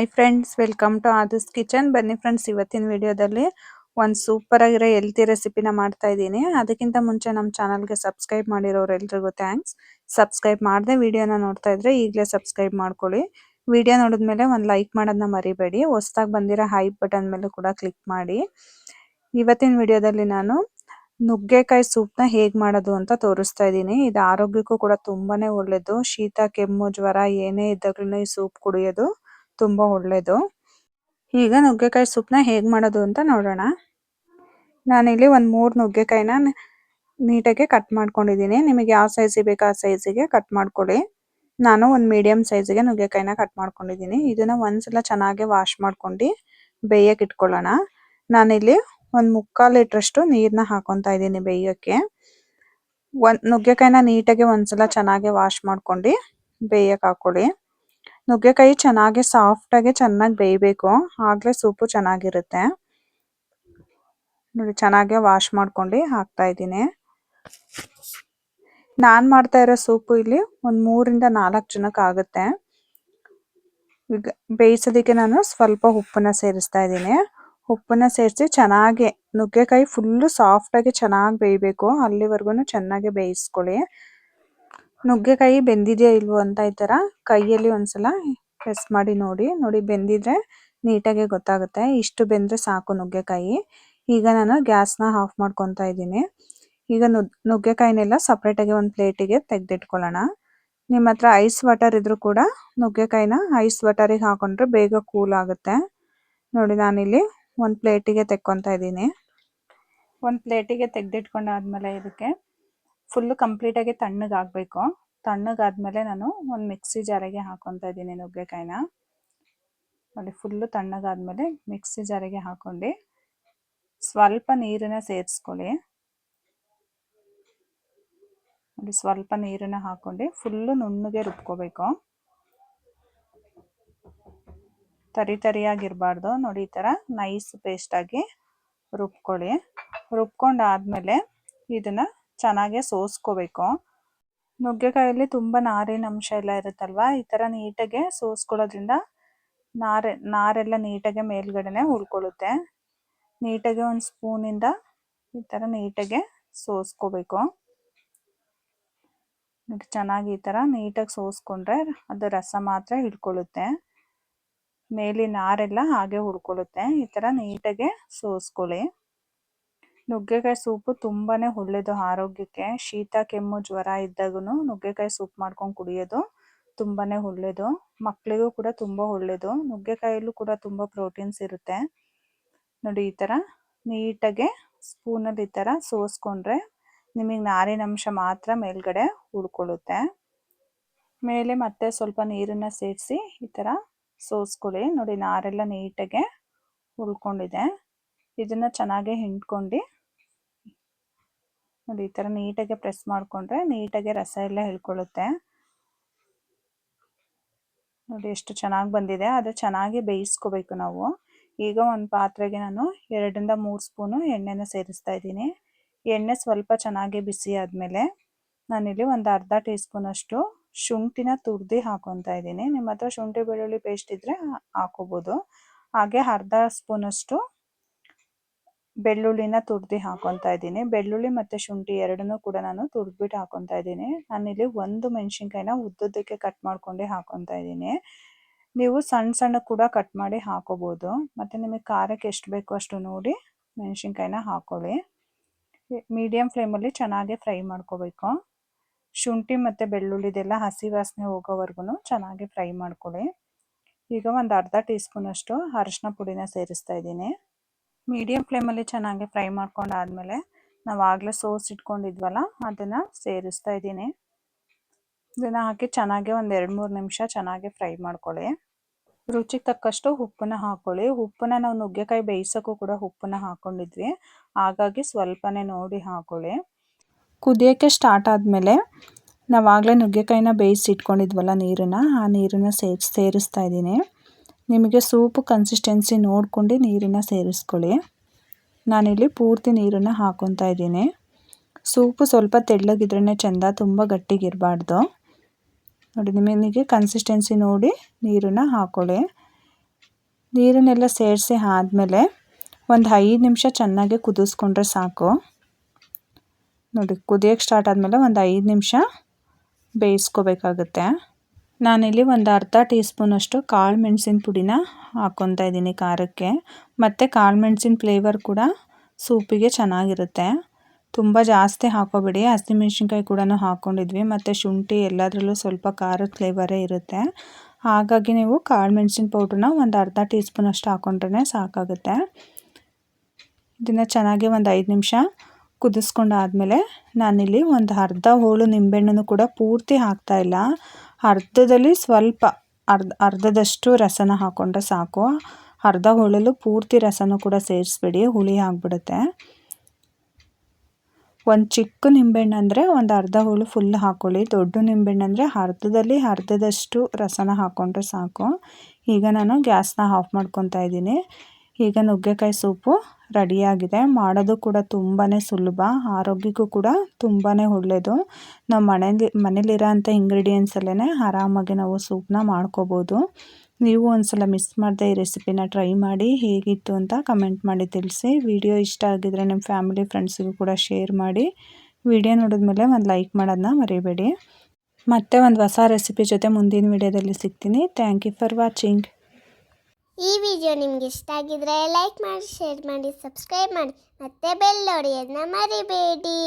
Hi friends welcome to Aadi's kitchen ಬನ್ನಿ friends ಇವತ್ತಿನ ವಿಡಿಯೋದಲ್ಲಿ ಒಂದು ಸೂಪರ್ ಆಗಿರೋ ಹೆಲ್ತಿ ರೆಸಿಪಿನ ಮಾಡ್ತಾ ಇದ್ದೀನಿ. ಅದಕ್ಕಿಂತ ಮುಂಚೆ ನಮ್ಮ ಚಾನಲ್ಗೆ ಸಬ್ಸ್ಕ್ರೈಬ್ ಮಾಡಿರೋರೆಲ್ರಿಗೂ ಥ್ಯಾಂಕ್ಸ್ ಸಬ್ಸ್ಕ್ರೈಬ್ ಮಾಡದೆ ವಿಡಿಯೋನ ನೋಡ್ತಾ ಇದ್ರೆ ಈಗಲೇ ಸಬ್ಸ್ಕ್ರೈಬ್ ಮಾಡ್ಕೊಳ್ಳಿ. ವಿಡಿಯೋ ನೋಡಿದ್ಮೇಲೆ ಒಂದು ಲೈಕ್ ಮಾಡೋದನ್ನ ಮರಿಬೇಡಿ. ಹೊಸ್ದಾಗಿ ಬಂದಿರೋ ಹೈ ಬಟನ್ ಮೇಲೆ ಕೂಡ ಕ್ಲಿಕ್ ಮಾಡಿ. ಇವತ್ತಿನ ವಿಡಿಯೋದಲ್ಲಿ ನಾನು ನುಗ್ಗೆಕಾಯಿ ಸೂಪ್ನ ಹೇಗೆ ಮಾಡೋದು ಅಂತ ತೋರಿಸ್ತಾ ಇದ್ದೀನಿ. ಇದು ಆರೋಗ್ಯಕ್ಕೂ ಕೂಡ ತುಂಬಾನೇ ಒಳ್ಳೇದು. ಶೀತ, ಕೆಮ್ಮು, ಜ್ವರ ಏನೇ ಇದ್ದಾಗ್ಲೂ ಈ ಸೂಪ್ ಕುಡಿಯೋದು. ತುಂಬಾ ಒಳ್ಳೇದು. ಈಗ ನುಗ್ಗೆಕಾಯಿ ಸೂಪ್ನ ಹೇಗ್ ಮಾಡೋದು ಅಂತ ನೋಡೋಣ. ನಾನಿಲ್ಲಿ ಒಂದ್ ಮೂರ್ ನುಗ್ಗೆಕಾಯಿನ ನೀಟಾಗಿ ಕಟ್ ಮಾಡ್ಕೊಂಡಿದ್ದೀನಿ. ನಿಮಗೆ ಯಾವ ಸೈಜಿಗೆ ಬೇಕು ಆ ಸೈಜಿಗೆ ಕಟ್ ಮಾಡ್ಕೊಳ್ಳಿ. ನಾನು ಒಂದ್ ಮೀಡಿಯಂ ಸೈಜಿಗೆ ನುಗ್ಗೆಕಾಯಿನ ಕಟ್ ಮಾಡ್ಕೊಂಡಿದ್ದೀನಿ. ಇದನ್ನ ಒಂದ್ಸಲ ಚೆನ್ನಾಗಿ ವಾಶ್ ಮಾಡ್ಕೊಂಡು ಬೇಯಕ್ಕೆ ಇಟ್ಕೊಳ್ಳೋಣ. ನಾನಿಲ್ಲಿ ಒಂದ್ ಮುಕ್ಕಾಲ್ ಲೀಟ್ರಷ್ಟು ನೀರನ್ನ ಹಾಕೊತಾ ಇದ್ದೀನಿ ಬೇಯಕ್ಕೆ. ಒಂದ್ ನುಗ್ಗೆಕಾಯಿನ ನೀಟಾಗಿ ಒಂದ್ಸಲ ಚೆನ್ನಾಗಿ ವಾಶ್ ಮಾಡ್ಕೊಂಡು ಬೇಯಕ್ಕೆ ಹಾಕೊಳ್ಳಿ. ನುಗ್ಗೆಕಾಯಿ ಚೆನ್ನಾಗಿ ಸಾಫ್ಟ್ ಆಗಿ ಚೆನ್ನಾಗಿ ಬೇಯಬೇಕು. ಆಗ್ಲೇ ಸೂಪು ಚೆನ್ನಾಗಿರುತ್ತೆ. ನೋಡಿ, ಚೆನ್ನಾಗಿ ವಾಶ್ ಮಾಡ್ಕೊಂಡು ಹಾಕ್ತಾ ಇದ್ದೀನಿ. ನಾನು ಮಾಡ್ತಾ ಇರೋ ಸೂಪು ಇಲ್ಲಿ ಒಂದು ಮೂರಿಂದ ನಾಲ್ಕು ಜನಕ್ಕೆ ಆಗುತ್ತೆ. ಈಗ ಬೇಯಿಸೋದಕ್ಕೆ ನಾನು ಸ್ವಲ್ಪ ಉಪ್ಪನ್ನ ಸೇರಿಸ್ತಾ ಇದ್ದೀನಿ. ಉಪ್ಪನ್ನ ಸೇರಿಸಿ ಚೆನ್ನಾಗಿ ನುಗ್ಗೆಕಾಯಿ ಫುಲ್ಲು ಸಾಫ್ಟ್ ಆಗಿ ಚೆನ್ನಾಗಿ ಬೇಯಬೇಕು. ಅಲ್ಲಿವರೆಗೂ ಚೆನ್ನಾಗಿ ಬೇಯಿಸ್ಕೊಳ್ಳಿ. ನುಗ್ಗೆಕಾಯಿ ಬೆಂದಿದೆಯಾ ಇಲ್ವೋ ಅಂತ ಈ ತರ ಕೈಯಲ್ಲಿ ಒಂದ್ಸಲ ಪ್ರೆಸ್ ಮಾಡಿ ನೋಡಿ ನೋಡಿ ಬೆಂದಿದ್ರೆ ನೀಟಾಗಿ ಗೊತ್ತಾಗುತ್ತೆ. ಇಷ್ಟು ಬೆಂದ್ರೆ ಸಾಕು ನುಗ್ಗೆಕಾಯಿ. ಈಗ ನಾನು ಗ್ಯಾಸ್ನ ಆಫ್ ಮಾಡ್ಕೊತಾ ಇದ್ದೀನಿ. ಈಗ ನುಗ್ಗೆಕಾಯಿನೆಲ್ಲ ಸಪ್ರೇಟಾಗಿ ಒಂದು ಪ್ಲೇಟಿಗೆ ತೆಗೆದಿಟ್ಕೊಳ್ಳೋಣ. ನಿಮ್ಮ ಹತ್ರ ಐಸ್ ವಾಟರ್ ಇದ್ರೂ ಕೂಡ ನುಗ್ಗೆಕಾಯಿನ ಐಸ್ ವಾಟರಿಗೆ ಹಾಕೊಂಡ್ರೆ ಬೇಗ ಕೂಲ್ ಆಗುತ್ತೆ. ನೋಡಿ ನಾನಿಲ್ಲಿ ಒಂದು ಪ್ಲೇಟಿಗೆ ತೆಕ್ಕೊತಾ ಇದ್ದೀನಿ. ಒಂದು ಪ್ಲೇಟಿಗೆ ತೆಗೆದಿಟ್ಕೊಂಡಾದ್ಮೇಲೆ ಇದಕ್ಕೆ ಫುಲ್ಲು ಕಂಪ್ಲೀಟಾಗಿ ತಣ್ಣಗಾಗಬೇಕು ತಣ್ಣಗಾದ್ಮೇಲೆ ನಾನು ಒಂದು ಮಿಕ್ಸಿ ಜಾರಿಗೆ ಹಾಕೊತಾ ಇದ್ದೀನಿ ನುಗ್ಗೆಕಾಯಿನ. ನೋಡಿ ಫುಲ್ಲು ತಣ್ಣಗಾದ್ಮೇಲೆ ಮಿಕ್ಸಿ ಜಾರಿಗೆ ಹಾಕೊಂಡು ಸ್ವಲ್ಪ ನೀರನ್ನ ಸೇರಿಸ್ಕೊಳ್ಳಿ. ನೋಡಿ, ಸ್ವಲ್ಪ ನೀರನ್ನ ಹಾಕೊಂಡು ಫುಲ್ಲು ನುಣ್ಣಗೆ ರುಬ್ಕೋಬೇಕು. ತರಿ ತರಿಯಾಗಿರಬಾರ್ದು. ನೋಡಿ, ಈ ಥರ ನೈಸ್ ಪೇಸ್ಟಾಗಿ ರುಬ್ಕೊಳ್ಳಿ. ರುಬ್ಕೊಂಡಾದ್ಮೇಲೆ ಇದನ್ನ ಚೆನ್ನಾಗಿ ಸೋಸ್ಕೋಬೇಕು. ನುಗ್ಗೆಕಾಯಲ್ಲಿ ತುಂಬ ನಾರಿನ ಅಂಶ ಎಲ್ಲ ಇರುತ್ತಲ್ವಾ? ಈ ಥರ ನೀಟಾಗೆ ಸೋಸ್ಕೊಳ್ಳೋದ್ರಿಂದ ನಾರೆ, ನಾರೆಲ್ಲ ನೀಟಾಗೆ ಮೇಲ್ಗಡೆನೆ ಉಳ್ಕೊಳ್ಳುತ್ತೆ. ನೀಟಾಗೆ ಒಂದು ಸ್ಪೂನಿಂದ ಈ ಥರ ನೀಟಾಗೆ ಸೋಸ್ಕೋಬೇಕು. ಚೆನ್ನಾಗಿ ಈ ಥರ ನೀಟಾಗಿ ಸೋಸ್ಕೊಂಡ್ರೆ ಅದು ರಸ ಮಾತ್ರ ಹಿಡ್ಕೊಳ್ಳುತ್ತೆ. ಮೇಲಿನ ನಾರೆಲ್ಲ ಹಾಗೆ ಉಳ್ಕೊಳ್ಳುತ್ತೆ. ಈ ಥರ ನೀಟಾಗೆ ಸೋಸ್ಕೊಳ್ಳಿ. ನುಗ್ಗೆಕಾಯಿ ಸೂಪು ತುಂಬಾನೇ ಒಳ್ಳೇದು ಆರೋಗ್ಯಕ್ಕೆ. ಶೀತ, ಕೆಮ್ಮು, ಜ್ವರ ಇದ್ದಾಗೂ ನುಗ್ಗೆಕಾಯಿ ಸೂಪ್ ಮಾಡ್ಕೊಂಡು ಕುಡಿಯೋದು ತುಂಬಾನೇ ಒಳ್ಳೇದು. ಮಕ್ಕಳಿಗೂ ಕೂಡ ತುಂಬ ಒಳ್ಳೇದು. ನುಗ್ಗೆಕಾಯಲ್ಲೂ ಕೂಡ ತುಂಬ ಪ್ರೋಟೀನ್ಸ್ ಇರುತ್ತೆ. ನೋಡಿ ಈ ಥರ ನೀಟಾಗೆ ಸ್ಪೂನಲ್ಲಿ ಈ ಥರ ಸೋಸ್ಕೊಂಡ್ರೆ ನಿಮಗೆ ನಾರಿನಂಶ ಮಾತ್ರ ಮೇಲ್ಗಡೆ ಉಳ್ಕೊಳ್ಳುತ್ತೆ. ಮೇಲೆ ಮತ್ತೆ ಸ್ವಲ್ಪ ನೀರನ್ನ ಸೇರಿಸಿ ಈ ಥರ ಸೋಸ್ಕೊಳ್ಳಿ. ನೋಡಿ ನಾರೆಲ್ಲ ನೀಟಾಗೆ ಉಳ್ಕೊಂಡಿದೆ. ಇದನ್ನ ಚೆನ್ನಾಗಿ ಹಿಂಡ್ಕೊಂಡು ನೋಡಿ, ಈ ಥರ ನೀಟಾಗಿ ಪ್ರೆಸ್ ಮಾಡಿಕೊಂಡ್ರೆ ನೀಟಾಗಿ ರಸ ಎಲ್ಲ ಹೇಳ್ಕೊಳ್ಳುತ್ತೆ. ನೋಡಿ, ಎಷ್ಟು ಚೆನ್ನಾಗಿ ಬಂದಿದೆ. ಅದು ಚೆನ್ನಾಗಿ ಬೇಯಿಸ್ಕೋಬೇಕು ನಾವು. ಈಗ ಒಂದು ಪಾತ್ರೆಗೆ ನಾನು ಎರಡರಿಂದ ಮೂರು ಸ್ಪೂನು ಎಣ್ಣೆನ ಸೇರಿಸ್ತಾ ಇದ್ದೀನಿ. ಎಣ್ಣೆ ಸ್ವಲ್ಪ ಚೆನ್ನಾಗಿ ಬಿಸಿ ಆದಮೇಲೆ ನಾನಿಲ್ಲಿ ಒಂದು ಅರ್ಧ ಟೀ ಸ್ಪೂನಷ್ಟು ಶುಂಠಿನ ತುರ್ದಿ ಹಾಕೊತಾ ಇದ್ದೀನಿ. ನಿಮ್ಮ ಹತ್ರ ಶುಂಠಿ ಬೆಳ್ಳುಳ್ಳಿ ಪೇಸ್ಟ್ ಇದ್ದರೆ ಹಾಕೋಬೋದು. ಹಾಗೆ ಅರ್ಧ ಸ್ಪೂನಷ್ಟು ಬೆಳ್ಳುಳ್ಳಿನ ತುರ್ದಿ ಹಾಕೊತಾ ಇದ್ದೀನಿ. ಬೆಳ್ಳುಳ್ಳಿ ಮತ್ತು ಶುಂಠಿ ಎರಡನ್ನೂ ಕೂಡ ನಾನು ತುರ್ದ್ಬಿಟ್ಟು ಹಾಕೊತಾ ಇದ್ದೀನಿ. ನಾನಿಲ್ಲಿ ಒಂದು ಮೆಣಸಿನ್ಕಾಯಿನ ಉದ್ದುದ್ದಕ್ಕೆ ಕಟ್ ಮಾಡ್ಕೊಂಡು ಹಾಕೊತಾ ಇದ್ದೀನಿ. ನೀವು ಸಣ್ಣ ಸಣ್ಣ ಕೂಡ ಕಟ್ ಮಾಡಿ ಹಾಕೋಬೋದು. ಮತ್ತು ನಿಮಗೆ ಖಾರಕ್ಕೆ ಎಷ್ಟು ಬೇಕೋ ಅಷ್ಟು ನೋಡಿ ಮೆಣಸಿನ್ಕಾಯಿನ ಹಾಕೊಳ್ಳಿ. ಮೀಡಿಯಮ್ ಫ್ಲೇಮಲ್ಲಿ ಚೆನ್ನಾಗಿ ಫ್ರೈ ಮಾಡ್ಕೋಬೇಕು. ಶುಂಠಿ ಮತ್ತು ಬೆಳ್ಳುಳ್ಳಿದೆಲ್ಲ ಹಸಿ ವಾಸನೆ ಹೋಗೋವರೆಗೂ ಚೆನ್ನಾಗಿ ಫ್ರೈ ಮಾಡ್ಕೊಳ್ಳಿ. ಈಗ ಒಂದು ಅರ್ಧ ಟೀ ಸ್ಪೂನಷ್ಟು ಅರಶಿನ ಪುಡಿನ ಸೇರಿಸ್ತಾ ಇದ್ದೀನಿ. ಮೀಡಿಯಂ ಫ್ಲೇಮಲ್ಲಿ ಚೆನ್ನಾಗಿ ಫ್ರೈ ಮಾಡ್ಕೊಂಡಾದ್ಮೇಲೆ ನಾವು ಆಗಲೇ ಸೋಸ್ ಇಟ್ಕೊಂಡಿದ್ವಲ್ಲ, ಅದನ್ನು ಸೇರಿಸ್ತಾ ಇದ್ದೀನಿ. ಇದನ್ನು ಹಾಕಿ ಚೆನ್ನಾಗಿ ಒಂದು ಎರಡು ಮೂರು ನಿಮಿಷ ಚೆನ್ನಾಗಿ ಫ್ರೈ ಮಾಡ್ಕೊಳ್ಳಿ. ರುಚಿಗೆ ತಕ್ಕಷ್ಟು ಉಪ್ಪನ್ನ ಹಾಕೊಳ್ಳಿ. ಉಪ್ಪನ್ನ ನಾವು ನುಗ್ಗೆಕಾಯಿ ಬೇಯಿಸೋಕ್ಕೂ ಕೂಡ ಉಪ್ಪನ್ನ ಹಾಕ್ಕೊಂಡಿದ್ವಿ ಹಾಗಾಗಿ ಸ್ವಲ್ಪನೇ ನೋಡಿ ಹಾಕೊಳ್ಳಿ. ಕುದಿಯೋಕ್ಕೆ ಸ್ಟಾರ್ಟ್ ಆದಮೇಲೆ ನಾವು ಆಗಲೇ ನುಗ್ಗೆಕಾಯಿನ ಬೇಯಿಸಿ ಇಟ್ಕೊಂಡಿದ್ವಲ್ಲ ನೀರನ್ನು, ಆ ನೀರನ್ನು ಸೇರಿ ಸೇರಿಸ್ತಾ ಇದ್ದೀನಿ. ನಿಮಗೆ ಸೂಪು ಕನ್ಸಿಸ್ಟೆನ್ಸಿ ನೋಡ್ಕೊಂಡು ನೀರನ್ನು ಸೇರಿಸ್ಕೊಳ್ಳಿ. ನಾನಿಲ್ಲಿ ಪೂರ್ತಿ ನೀರನ್ನು ಹಾಕೊತಾ ಇದ್ದೀನಿ. ಸೂಪು ಸ್ವಲ್ಪ ತೆಳ್ಳಗಿದ್ರೇ ಚೆಂದ ತುಂಬ ಗಟ್ಟಿಗಿರಬಾರ್ದು. ನೋಡಿ, ನಿಮಗೆ ಕನ್ಸಿಸ್ಟೆನ್ಸಿ ನೋಡಿ ನೀರನ್ನು ಹಾಕೊಳ್ಳಿ. ನೀರನ್ನೆಲ್ಲ ಸೇರಿಸಿ ಆದಮೇಲೆ ಒಂದು ಐದು ನಿಮಿಷ ಚೆನ್ನಾಗಿ ಕುದಿಸ್ಕೊಂಡ್ರೆ ಸಾಕು. ನೋಡಿ ಕುದಿಯೋಕ್ಕೆ ಸ್ಟಾರ್ಟ್ ಆದಮೇಲೆ ಒಂದು ಐದು ನಿಮಿಷ ಬೇಯಿಸ್ಕೋಬೇಕಾಗುತ್ತೆ. ನಾನಿಲ್ಲಿ ಒಂದು ಅರ್ಧ ಟೀ ಸ್ಪೂನಷ್ಟು ಕಾಳು ಮೆಣಸಿನ ಪುಡಿನ ಹಾಕ್ಕೊತಾ ಇದ್ದೀನಿ ಖಾರಕ್ಕೆ. ಮತ್ತು ಕಾಳು ಮೆಣಸಿನ ಫ್ಲೇವರ್ ಕೂಡ ಸೂಪಿಗೆ ಚೆನ್ನಾಗಿರುತ್ತೆ. ತುಂಬ ಜಾಸ್ತಿ ಹಾಕೋಬೇಡಿ ಹಸಿಮೆಣ್ಸಿನ್ಕಾಯಿ ಕೂಡ ಹಾಕ್ಕೊಂಡಿದ್ವಿ. ಮತ್ತು ಶುಂಠಿ ಎಲ್ಲದರಲ್ಲೂ ಸ್ವಲ್ಪ ಖಾರದ ಫ್ಲೇವರೇ ಇರುತ್ತೆ. ಹಾಗಾಗಿ ನೀವು ಕಾಳು ಮೆಣಸಿನ ಪೌಡ್ರನ್ನ ಒಂದು ಅರ್ಧ ಟೀ ಸ್ಪೂನಷ್ಟು ಹಾಕ್ಕೊಂಡ್ರೆ ಸಾಕಾಗುತ್ತೆ. ಇದನ್ನು ಚೆನ್ನಾಗಿ ಒಂದು ಐದು ನಿಮಿಷ ಕುದಿಸ್ಕೊಂಡಾದಮೇಲೆ ನಾನಿಲ್ಲಿ ಒಂದು ಅರ್ಧ ಹೋಳು ನಿಂಬೆಹಣ್ಣನ್ನು ಕೂಡ ಪೂರ್ತಿ ಹಾಕ್ತಾಯಿಲ್ಲ ಅರ್ಧದಲ್ಲಿ ಸ್ವಲ್ಪ ಅರ್ಧ, ಅರ್ಧದಷ್ಟು ರಸನ ಹಾಕ್ಕೊಂಡ್ರೆ ಸಾಕು. ಅರ್ಧ ಹುಳಲು ಪೂರ್ತಿ ರಸನೂ ಕೂಡ ಸೇರಿಸ್ಬೇಡಿ, ಹುಳಿ ಆಗಿಬಿಡುತ್ತೆ. ಒಂದು ಚಿಕ್ಕ ನಿಂಬೆಹಣ್ಣು ಅಂದರೆ ಒಂದು ಅರ್ಧ ಹುಳು ಫುಲ್ ಹಾಕ್ಕೊಳ್ಳಿ ದೊಡ್ಡ ನಿಂಬೆಹಣ್ಣು ಅಂದರೆ ಅರ್ಧದಲ್ಲಿ ಅರ್ಧದಷ್ಟು ರಸನ ಹಾಕ್ಕೊಂಡ್ರೆ ಸಾಕು. ಈಗ ನಾನು ಗ್ಯಾಸ್ನ ಆಫ್ ಮಾಡ್ಕೊತಾ ಇದ್ದೀನಿ. ಈಗ ನುಗ್ಗೆಕಾಯಿ ಸೂಪು ರೆಡಿಯಾಗಿದೆ. ಮಾಡೋದು ಕೂಡ ತುಂಬಾ ಸುಲಭ. ಆರೋಗ್ಯಕ್ಕೂ ಕೂಡ ತುಂಬಾ ಒಳ್ಳೆಯದು ನಾವು ಮನೇಲಿ ಮನೇಲಿರೋ ಅಂಥ ಇಂಗ್ರೀಡಿಯೆಂಟ್ಸಲ್ಲೇ ಆರಾಮಾಗಿ ನಾವು ಸೂಪನ್ನ ಮಾಡ್ಕೋಬೋದು. ನೀವು ಒಂದ್ಸಲ ಮಿಸ್ ಮಾಡದೆ ಈ ರೆಸಿಪಿನ ಟ್ರೈ ಮಾಡಿ ಹೇಗಿತ್ತು ಅಂತ ಕಮೆಂಟ್ ಮಾಡಿ ತಿಳಿಸಿ. ವಿಡಿಯೋ ಇಷ್ಟ ಆಗಿದ್ರೆ ನಿಮ್ಮ ಫ್ಯಾಮಿಲಿ ಫ್ರೆಂಡ್ಸಿಗೂ ಕೂಡ ಶೇರ್ ಮಾಡಿ. ವಿಡಿಯೋ ನೋಡಿದ ಮೇಲೆ ಒಂದು ಲೈಕ್ ಮಾಡೋದನ್ನ ಮರಿಬೇಡಿ. ಮತ್ತೆ ಒಂದು ಹೊಸ ರೆಸಿಪಿ ಜೊತೆ ಮುಂದಿನ ವಿಡಿಯೋದಲ್ಲಿ ಸಿಗ್ತೀನಿ. ಥ್ಯಾಂಕ್ ಯು ಫಾರ್ ವಾಚಿಂಗ್ ಈ ವಿಡಿಯೋ ನಿಮ್ಗೆ ಇಷ್ಟ ಆಗಿದ್ರೆ ಲೈಕ್ ಮಾಡಿ ಶೇರ್ ಮಾಡಿ ಸಬ್ಸ್ಕ್ರೈಬ್ ಮಾಡಿ. ಮತ್ತೆ ಬೆಲ್ ಮರಿಬೇಡಿ.